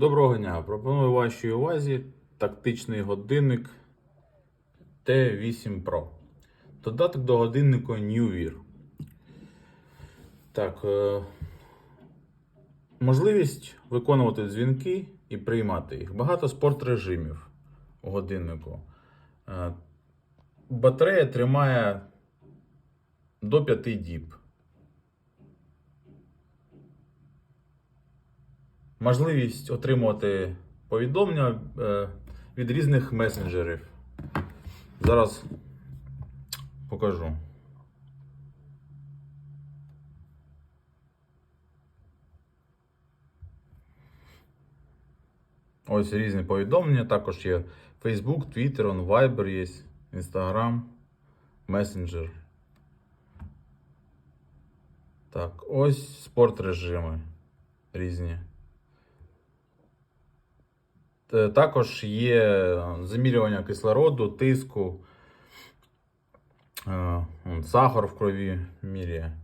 Доброго дня! Пропоную вашій увазі тактичний годинник T8 Pro. Додаток до годиннику New. Так. Е- можливість виконувати дзвінки і приймати їх. Багато спорт режимів у годиннику. Е- батарея тримає до 5 діб. Можливість отримувати повідомлення е, від різних месенджерів. Зараз покажу. Ось різні повідомлення. Також є Facebook, Twitter, он, Viber є, Instagram, Messenger. Так, ось спорт режими різні. Е, Також є замірювання кислороду, тиску, е, сахар в крові міряє.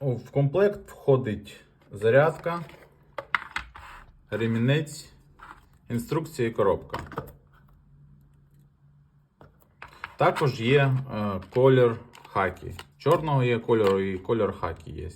В комплект входить зарядка, ремінець, інструкція і коробка. Також є е, колір хакі. Чорного є кольору і кольор хакі є.